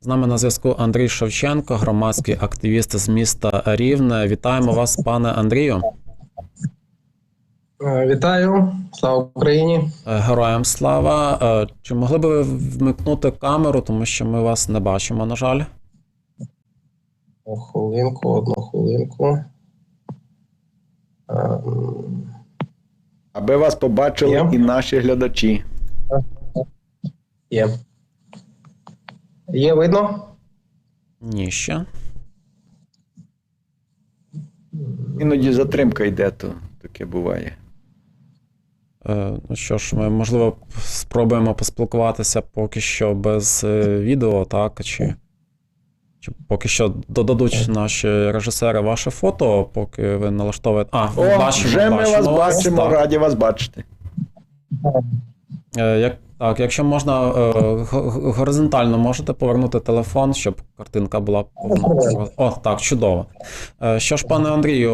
З нами на зв'язку Андрій Шевченко, громадський активіст з міста Рівне. Вітаємо вас, пане Андрію. Е, Вітаю, слава Україні. Е, Героям слава. Е, Чи могли би ви вмикнути камеру, тому що ми вас не бачимо, на жаль? Одну хвилинку, одну хвилинку. Аби вас побачили Є. і наші глядачі. Є. Є видно? Ні, ще. Іноді затримка йде, то таке буває. Е, Ну що ж, ми можливо спробуємо поспілкуватися поки що без е, відео, так? Чи, чи поки що додадуть наші режисери ваше фото, поки ви налаштовуєте. А, О, бачимо, вже ми бачимо вас бачимо, так. раді вас бачити. Е, Як, так, якщо можна е, го- го- горизонтально можете повернути телефон, щоб картинка була. О, так, чудово. Е, Що ж, пане Андрію,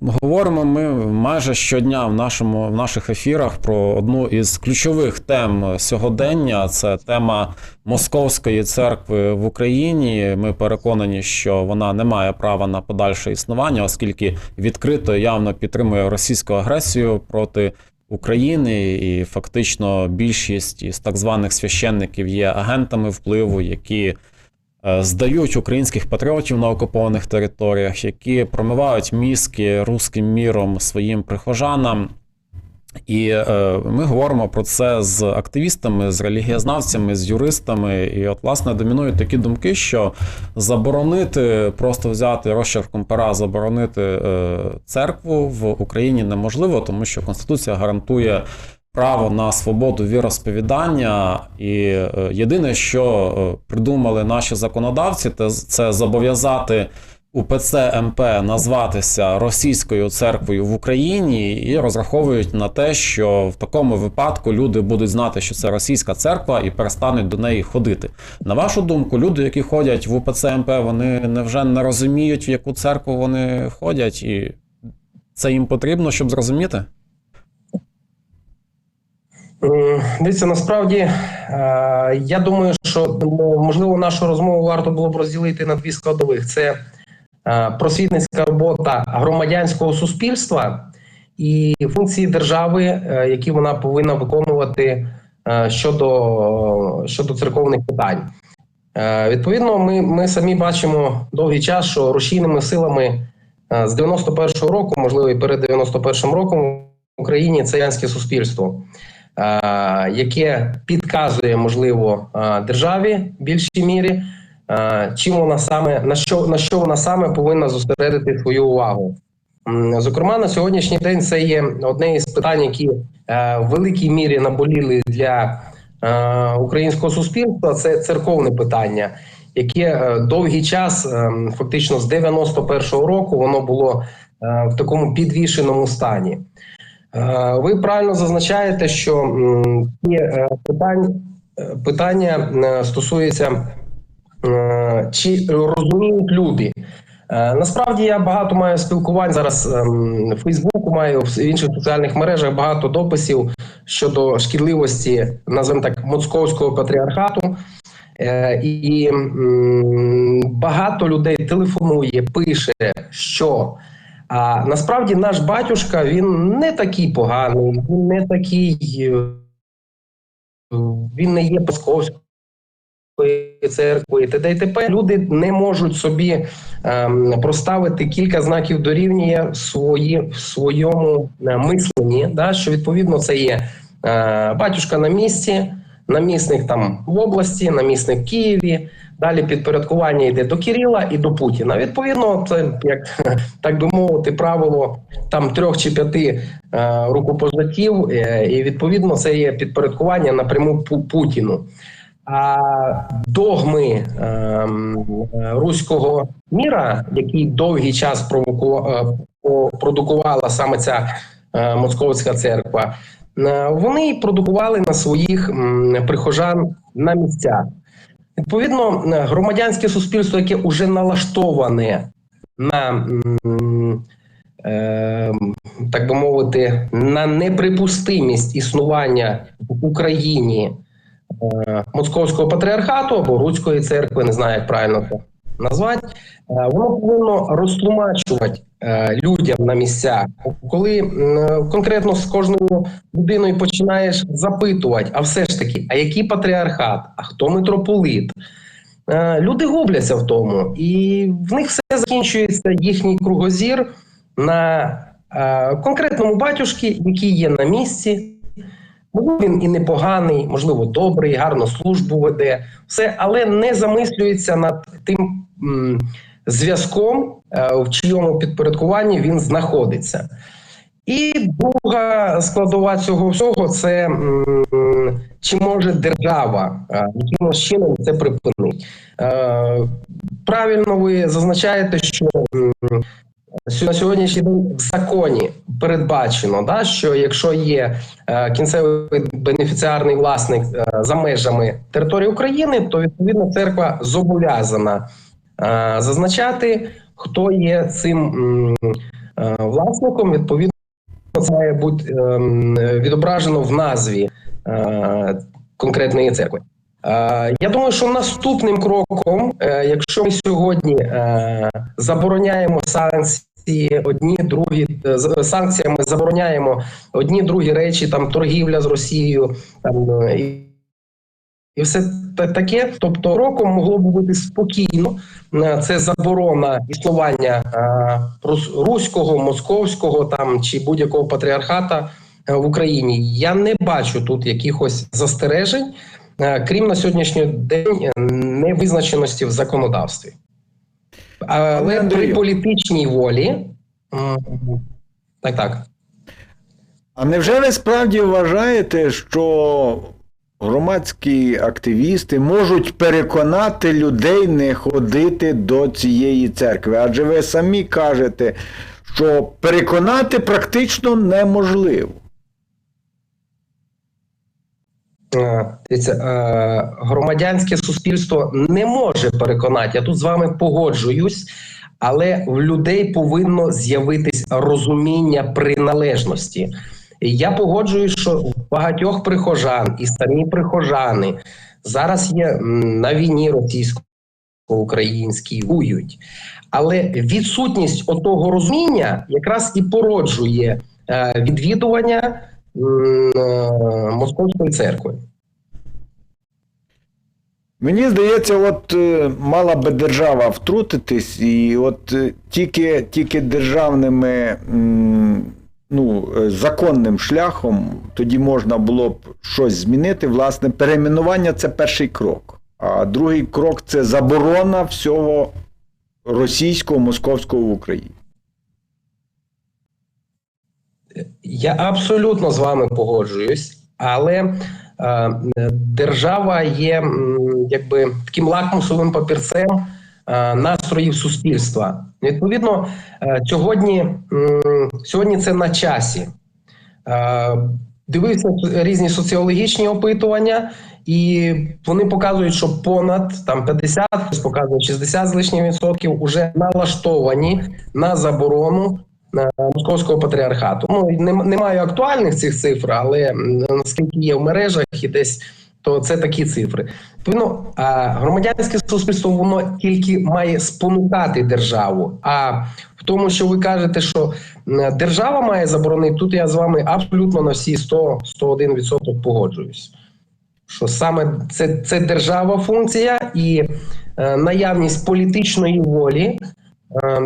говоримо ми майже щодня в нашому в наших ефірах про одну із ключових тем сьогодення. Це тема Московської церкви в Україні. Ми переконані, що вона не має права на подальше існування, оскільки відкрито явно підтримує російську агресію проти. України, і фактично більшість із так званих священників є агентами впливу, які е, здають українських патріотів на окупованих територіях, які промивають мізки руським міром своїм прихожанам. І е, ми говоримо про це з активістами, з релігієзнавцями, з юристами. І, от, власне, домінують такі думки, що заборонити, просто взяти розчерком пера, заборонити е, церкву в Україні неможливо, тому що Конституція гарантує право на свободу віросповідання. І е, єдине, що е, придумали наші законодавці, це зобов'язати. УПЦ МП назватися російською церквою в Україні і розраховують на те, що в такому випадку люди будуть знати, що це російська церква, і перестануть до неї ходити. На вашу думку, люди, які ходять в УПЦ МП, вони невже не розуміють, в яку церкву вони ходять, і це їм потрібно, щоб зрозуміти? Дивіться, насправді, е, я думаю, що ну, можливо нашу розмову варто було б розділити на дві складових: це е, просвітницька робота громадянського суспільства і функції держави, е, які вона повинна виконувати е, щодо, щодо церковних питань. Е, Відповідно, ми, ми самі бачимо довгий час, що рушійними силами е, з 91-го року, можливо, і перед 91-м роком в Україні це янське суспільство е, яке підказує можливо е, державі в більшій мірі, е, чим вона саме на що на що вона саме повинна зосередити свою увагу. Зокрема, на сьогоднішній день це є одне із питань, які е, в великій мірі наболіли для е, українського суспільства. Це церковне питання, яке е, довгий час, фактично з 91-го року, воно було в такому підвішеному стані. Ви правильно зазначаєте, що е, питання, стосуються, чи розуміють люди. Е, Насправді я багато маю спілкувань зараз ем, в Фейсбуку, маю в інших соціальних мережах багато дописів щодо шкідливості, називаємо так, московського патріархату. Е, І багато людей телефонує, пише, що а насправді наш батюшка він не такий поганий, він не такий, е, він не є московською церквою. Т.д. і т.п. Люди не можуть собі ем, проставити кілька знаків дорівнює свої, в своєму е, мисленні, да, що відповідно це є е, батюшка на місці, намісник там в області, намісник в Києві. Далі підпорядкування йде до Кирила і до Путіна. Відповідно, це як так би мовити, правило там трьох чи п'яти е, рукопожаттів, е, і відповідно це є підпорядкування напряму Путіну. Догми ем, е, руського міра, який довгий час провокував, е, продукувала саме ця е, московська церква, вони продукували на своїх прихожан на місцях. Відповідно, громадянське суспільство, яке вже налаштоване на так би мовити, на неприпустимість існування в Україні московського патріархату або Руської церкви, не знаю, як правильно це назвати, е, воно повинно розтлумачувати е, людям на місцях. Коли конкретно з кожною людиною починаєш запитувати, а все ж таки, а який патріархат, а хто митрополит? Е, Люди губляться в тому, і в них все закінчується їхній кругозір на е, конкретному батюшки, який є на місці. Можливо, він і непоганий, можливо, добрий, гарно службу веде, все, але не замислюється над тим зв'язком, е, в чийому підпорядкуванні він знаходиться. І друга складова цього всього це м, чи може держава е, якимось чином це припинити. Е, Правильно ви зазначаєте, що на сьогоднішній день в законі передбачено, да, що якщо є е, кінцевий бенефіціарний власник е, за межами території України, то відповідно церква зобов'язана е, зазначати, хто є цим власником. Відповідно, це має бути відображено в назві конкретної церкви. Я думаю, що наступним кроком, якщо ми сьогодні забороняємо санкції, одні другі е, з- санкціями забороняємо одні другі речі, там торгівля з Росією, там е, і. І все та- таке, тобто роком могло б бути спокійно. Е, Це заборона існування е, руського, московського там чи будь-якого патріархата е, в Україні. Я не бачу тут якихось застережень, е, крім на сьогоднішній день е, невизначеності в законодавстві. Але при політичній волі так, так. А невже ви справді вважаєте, що громадські активісти можуть переконати людей не ходити до цієї церкви? Адже ви самі кажете, що переконати практично неможливо. Е, Дивіться, е, громадянське суспільство не може переконати. Я тут з вами погоджуюсь, але в людей повинно з'явитись розуміння приналежності. Я погоджуюсь, що в багатьох прихожан і самі прихожани зараз є на війні російсько-українській воюють. Але відсутність отого розуміння якраз і породжує е, відвідування е, Московської церкви. Мені здається, от е, мала би держава втрутитись, і от е, тільки, тільки державними ну, е, законним шляхом тоді можна було б щось змінити. Власне, перейменування це перший крок. А другий крок це заборона всього російського, московського в Україні. Я абсолютно з вами погоджуюсь, але е, держава є якби таким лакмусовим папірцем е, настроїв суспільства. Відповідно, е, сьогодні, м, сьогодні це на часі. Е, дивився різні соціологічні опитування, і вони показують, що понад там 50, хтось показує 60 з лишнім відсотків уже налаштовані на заборону е, московського патріархату. Ну не, маю актуальних цих цифр, але наскільки є в мережах і десь. То це такі цифри. А, громадянське суспільство воно тільки має спонукати державу. А в тому, що ви кажете, що держава має заборонити, тут я з вами абсолютно на всі 100-101% погоджуюсь. Що саме це, це держава функція і е, наявність політичної волі Е,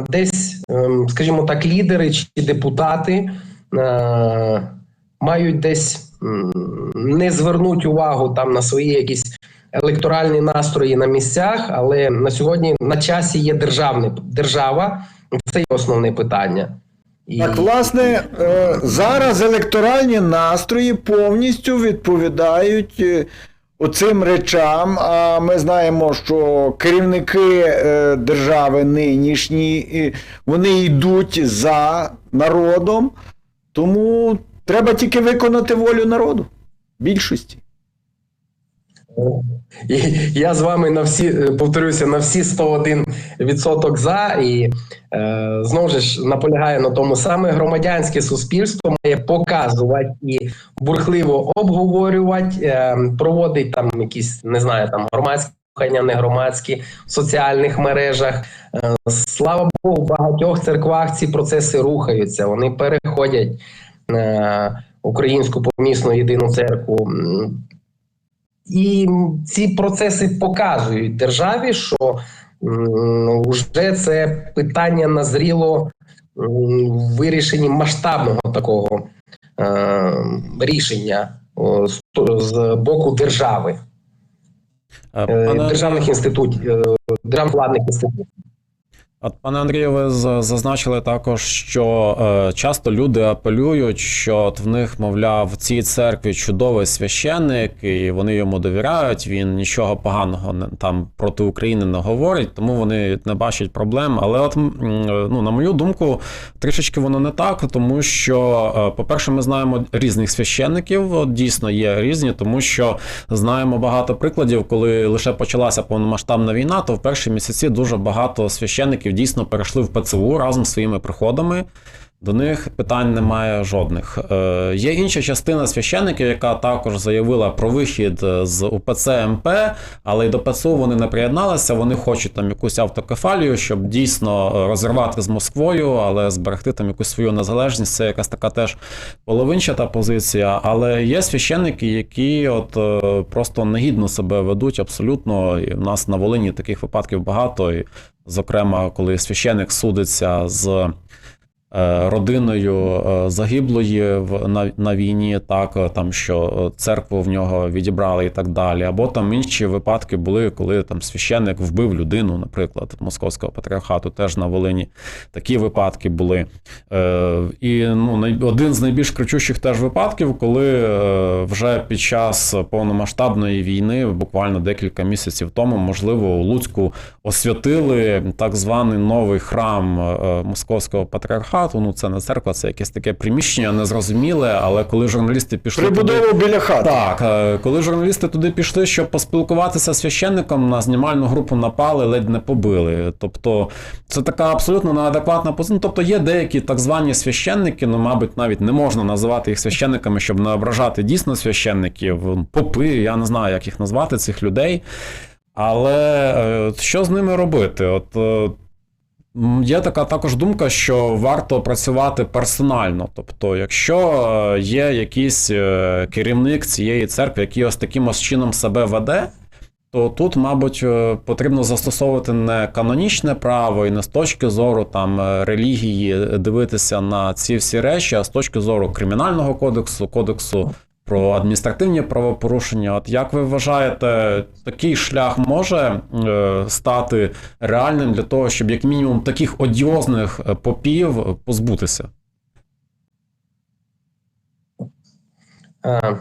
десь, ем, скажімо так, лідери чи депутати е, мають десь не звернуть увагу там на свої якісь електоральні настрої на місцях, але на сьогодні на часі є державне держава. Це є основне питання. І, Так, власне, е, зараз електоральні настрої повністю відповідають е, оцим речам. А ми знаємо, що керівники е, держави нинішні, вони йдуть за народом, тому треба тільки виконати волю народу, більшості. І я з вами на всі е, повторюся на всі 101% за і е, знову ж наполягаю на тому саме громадянське суспільство має показувати і бурхливо обговорювати, е, проводить там якісь не знаю, там громадські слухання, не громадські в соціальних мережах. Е, слава Богу, в багатьох церквах ці процеси рухаються. Вони переходять е, українську помісну єдину церкву. І ці процеси показують державі, що вже це питання назріло в вирішенні масштабного такого е, рішення з, боку держави, Е, державних інститутів, е, державних владних інститутів. От, пане Андрію, ви зазначили також, що е, часто люди апелюють, що от в них, мовляв, в цій церкві чудовий священник, і вони йому довіряють. Він нічого поганого не там проти України не говорить, тому вони не бачать проблем. Але, от е, ну, на мою думку, трішечки воно не так, тому що, е, по-перше, ми знаємо різних священників. От, дійсно є різні, тому що знаємо багато прикладів, коли лише почалася повномасштабна війна, то в перші місяці дуже багато священників дійсно перейшли в ПЦУ разом з своїми приходами. До них питань немає жодних. Е, є інша частина священників, яка також заявила про вихід е, з УПЦ МП, але й до ПЦУ вони не приєдналися. Вони хочуть там якусь автокефалію, щоб дійсно е, розірвати з Москвою, але зберегти там якусь свою незалежність. Це якась така теж половинчата позиція. Але є священники, які от е, просто негідно себе ведуть абсолютно. І в нас на Волині таких випадків багато. І, зокрема, коли священик судиться з родиною е, загиблої в на, на війні, так е, там що е, церкву в нього відібрали і так далі. Або там інші випадки були, коли там священник вбив людину, наприклад, московського патріархату, теж на Волині. Такі випадки були. Е, і ну, один з найбільш кричущих теж випадків, коли е, вже під час повномасштабної війни, буквально декілька місяців тому, можливо, у Луцьку освятили так званий новий храм е, московського патріархату. Ну, це не церква, це якесь таке приміщення незрозуміле, але коли журналісти пішли. туди- Прибудову біля хати. так, е, коли журналісти туди пішли, щоб поспілкуватися з священником, на знімальну групу напали, ледь не побили. Тобто, це така абсолютно неадекватна позиція. Ну, Тобто є деякі так звані священники, ну, мабуть, навіть не можна називати їх священниками, щоб не ображати дійсно священників, попи, я не знаю, як їх назвати, цих людей. Але е, що з ними робити? От е, Є така також думка, що варто працювати персонально. Тобто, якщо е, є якийсь е, керівник цієї церкви, який ось таким ось чином себе веде, то тут, мабуть, е, потрібно застосовувати не канонічне право і не з точки зору там релігії дивитися на ці всі речі, а з точки зору кримінального кодексу, кодексу про адміністративні правопорушення. От як ви вважаєте, такий шлях може е, стати реальним для того, щоб як мінімум таких одіозних е, попів позбутися? Е,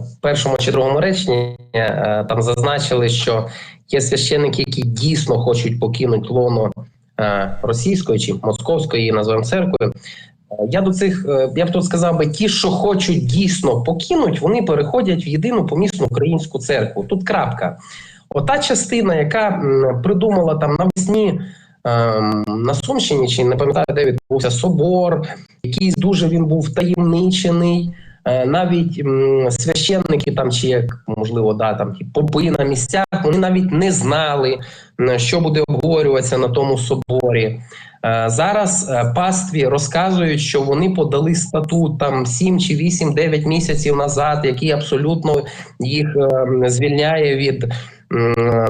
В першому чи другому реченні там зазначили, що є священники, які дійсно хочуть покинути лоно російської чи московської, називаємо церкви. Я до цих е, я б тут сказав би, ті, що хочуть дійсно покинуть, вони переходять в єдину помісну українську церкву. Тут крапка. Ота частина, яка придумала там навесні ем, на Сумщині, чи не пам'ятаю, де відбувся собор, якийсь дуже він був таємничений. Е, Навіть священники там, чи як можливо, да там попи на місцях, вони навіть не знали, що буде обговорюватися на тому соборі. Е, Зараз е, пастві розказують, що вони подали статут там 7 чи 8, 9 місяців назад, який абсолютно їх е, звільняє від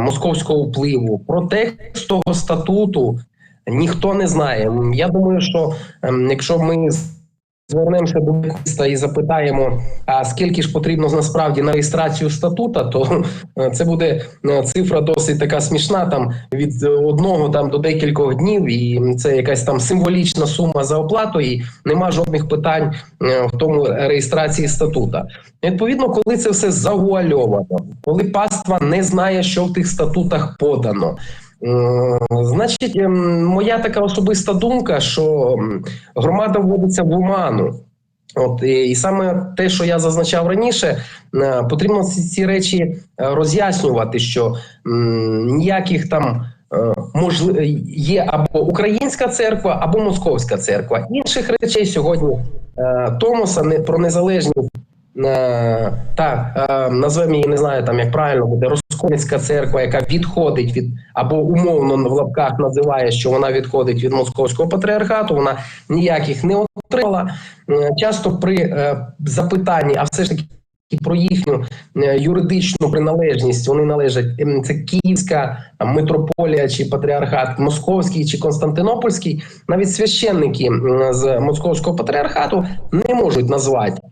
московського впливу. Про текст того статуту ніхто не знає. Я думаю, що ем, якщо ми звернемося до міста і запитаємо, а скільки ж потрібно насправді на реєстрацію статута, то е, це буде е, цифра досить така смішна, там від одного там до декількох днів, і це якась там символічна сума за оплату, і нема жодних питань е, в тому реєстрації статута. Відповідно, коли це все завуальовано, коли паства не знає, що в тих статутах подано. Е, Значить, ем, моя така особиста думка, що громада вводиться в оману. От і, саме те, що я зазначав раніше, е, потрібно ці, речі е, роз'яснювати, що ніяких там е, можли, є або українська церква, або московська церква. Інших речей сьогодні Томоса про незалежність. Так, е, назвемо її, не знаю там як правильно буде Роскольницька церква, яка відходить від або умовно в лапках називає, що вона відходить від московського патріархату. Вона ніяких не отримала. Е, Часто при е, запитанні, а все ж таки про їхню юридичну приналежність, вони належать ем, це Київська митрополія чи патріархат, Московський чи Константинопольський. Навіть священники з московського патріархату не можуть назвати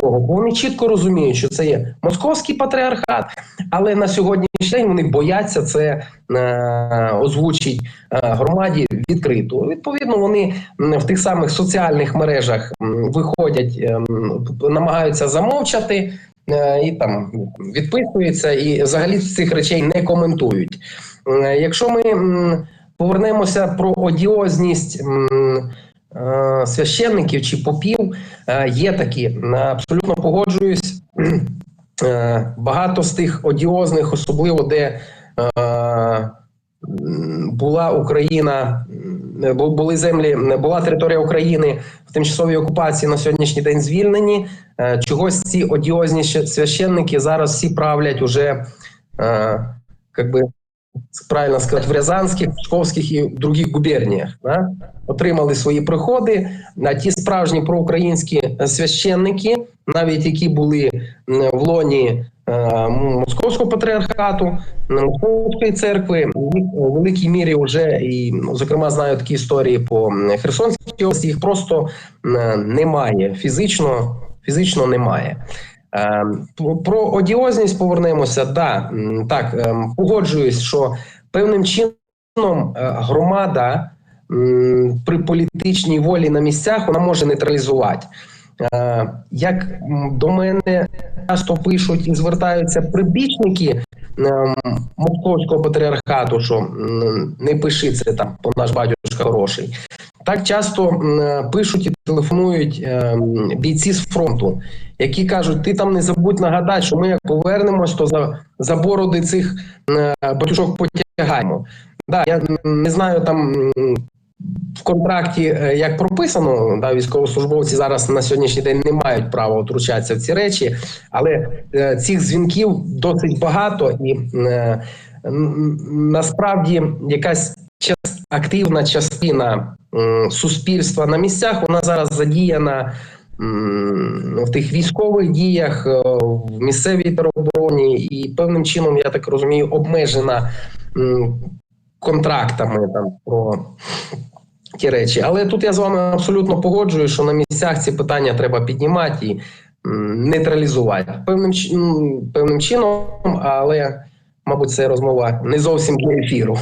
того, бо вони чітко розуміють, що це є московський патріархат, але на сьогоднішній день вони бояться це е, озвучить е, громаді відкрито. Відповідно, вони в тих самих соціальних мережах виходять, намагаються замовчати. е, І там відписуються, і взагалі цих речей не коментують. Е, Якщо ми повернемося про одіозність е, священників чи попів, е, є такі. Е, Абсолютно погоджуюсь. Е, Багато з тих одіозних, особливо де е, була Україна, були землі, була територія України в тимчасовій окупації на сьогоднішній день звільнені. Е, Чогось ці одіозні священники зараз всі правлять уже, е, как би правильно сказати, в Рязанських, Псковських і других губерніях. Да? Отримали свої приходи. А ті справжні проукраїнські священники, навіть які були в лоні е, московського патріархату, московської церкви, їх у великій мірі вже і, ну, зокрема, знаю такі історії по Херсонській області. Їх просто немає фізично, фізично немає. Е, про- одіозність повернемося. Да, так, ем, погоджуюсь, що певним чином е, громада при політичній волі на місцях вона може нейтралізувати. Е, Як до мене часто пишуть і звертаються прибічники ем, московського патріархату, що не пиши це там, бо наш батюшка хороший. Так часто пишуть і телефонують ем, бійці з фронту, які кажуть: ти там не забудь нагадати, що ми як повернемось, то за, за бороди цих е, батюшок потягаємо. Да, я не знаю там в контракті, е, як прописано, да, військовослужбовці зараз на сьогоднішній день не мають права втручатися в ці речі, але е, цих дзвінків досить багато, і е, насправді якась активна частина суспільства на місцях вона зараз задіяна в тих військових діях, е, в місцевій теробороні, і певним чином, я так розумію, обмежена контрактами там про ті речі. Але тут я з вами абсолютно погоджуюсь, що на місцях ці питання треба піднімати і нейтралізувати певним, чи- м, певним чином, але, мабуть, це розмова не зовсім для ефіру.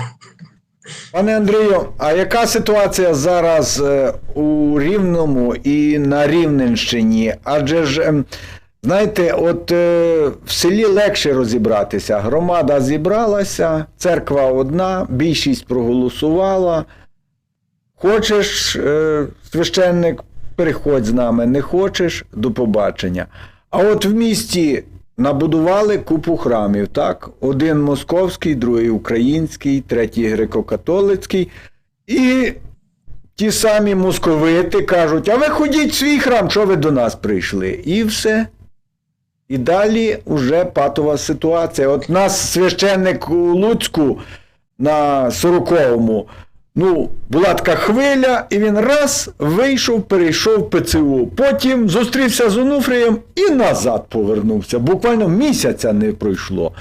Пане Андрію, а яка ситуація зараз е, у Рівному і на Рівненщині? Адже ж, ем, знаєте, от е, в селі легше розібратися. Громада зібралася, церква одна, більшість проголосувала. Хочеш, е, священник, переходь з нами, не хочеш до побачення. А от в місті набудували купу храмів, так? Один московський, другий український, третій греко-католицький. І ті самі московити кажуть: а ви ходіть в свій храм, що ви до нас прийшли? І все. І далі вже патова ситуація. От нас священник у Луцьку на 40-му. Ну, була така хвиля, і він раз вийшов, перейшов ПЦУ. Потім зустрівся з Онуфрієм і назад повернувся. Буквально місяця не пройшло.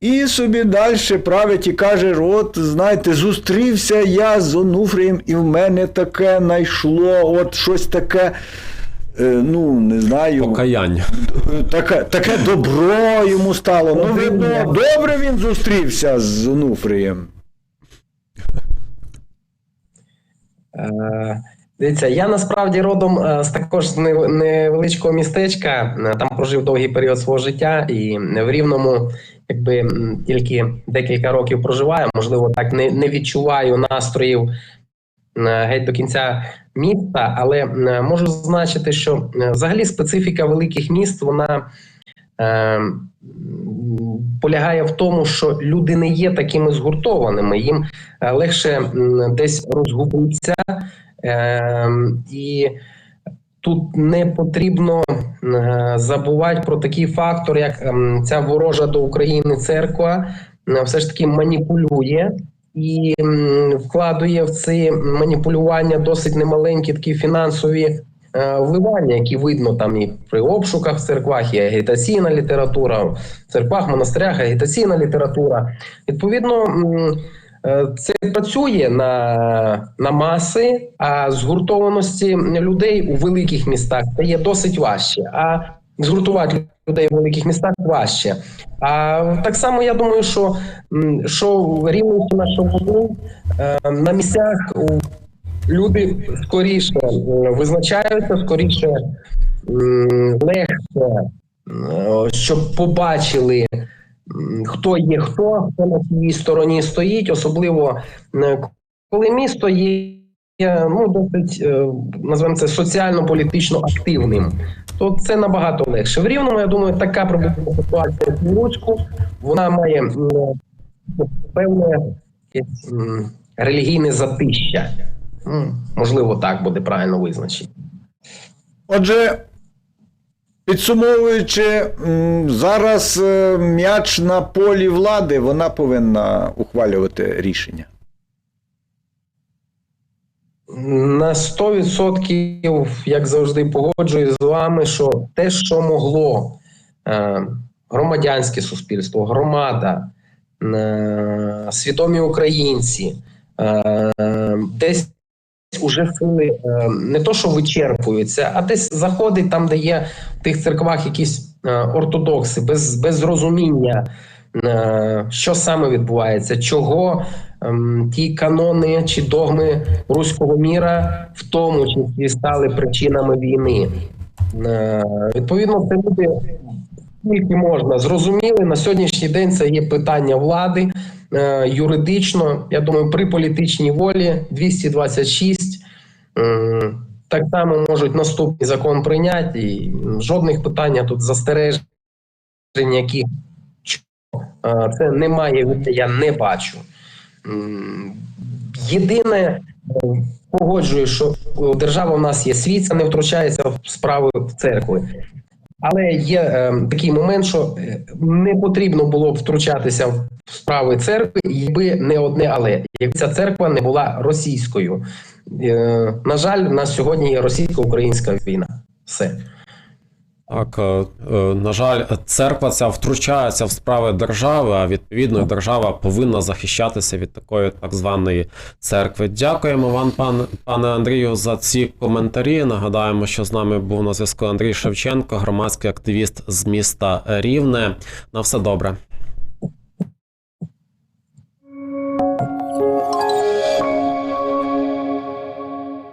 І собі далі править і каже: от, знаєте, зустрівся я з Онуфрієм, і в мене таке найшло, от щось таке, е, ну, не знаю. Покаяння. Таке, таке добро йому стало. Ну, видно, добре він зустрівся з Онуфрієм. Е, Дивіться, я насправді родом е, з також не- невеличкого містечка. Е, Там прожив довгий період свого життя, і в Рівному, якби тільки декілька років проживаю, можливо, так не, не відчуваю настроїв е, геть до кінця міста, але е, можу зазначити, що е, взагалі специфіка великих міст вона е, полягає в тому, що люди не є такими згуртованими, їм е, легше десь розгубитися, е, і тут не потрібно е, забувати про такий фактор, як ем, ця ворожа до України церква все ж таки маніпулює і вкладує в це маніпулювання досить немаленькі такі фінансові вливання, які видно там і при обшуках в церквах, і агітаційна література, в церквах, монастирях, агітаційна література. Відповідно, е, це працює на, на маси, а згуртованості людей у великих містах стає досить важче. А згуртувати людей у великих містах важче. А так само я думаю, що, що рівно на що е, на місцях у- люди скоріше е, визначаються, скоріше легше, е, щоб побачили, хто є хто, хто на чиїй стороні стоїть, особливо е, коли місто є. є, Ну, досить е, називаємо це соціально-політично активним, то це набагато легше. В рівному, я думаю, така проблемна ситуація в Луцьку, вона має певне релігійне затища. Можливо, так буде правильно визначити. Отже, підсумовуючи, зараз е, м'яч на полі влади, вона повинна ухвалювати рішення. На 100% як завжди, погоджуюсь з вами, що те, що могло е, громадянське суспільство, громада, е, свідомі українці, десь уже сили е, не то, що вичерпуються, а десь заходить там, де є в тих церквах якісь е, ортодокси, без, без розуміння, е, що саме відбувається, чого ем, ті канони чи догми руського міра в тому числі стали причинами війни. Відповідно, це люди скільки можна зрозуміли на сьогоднішній день. Це є питання влади юридично. Я думаю, при політичній волі 226 е, так само можуть наступний закон прийняти. І жодних питань тут застережень, які е, це немає. Я не бачу. Єдине, е, погоджую, що е, держава в нас є світ, це не втручається в справи церкви. Але є е, такий момент, що е, не потрібно було б втручатися в справи церкви, якби не одне але якби ця церква не була російською. Е, на жаль, в нас сьогодні є російсько-українська війна. Все. Так, е, е, на жаль, церква ця втручається в справи держави, а відповідно держава повинна захищатися від такої так званої церкви. Дякуємо вам, пан, пане Андрію, за ці коментарі. Нагадаємо, що з нами був на зв'язку Андрій Шевченко, громадський активіст з міста Рівне. На все добре.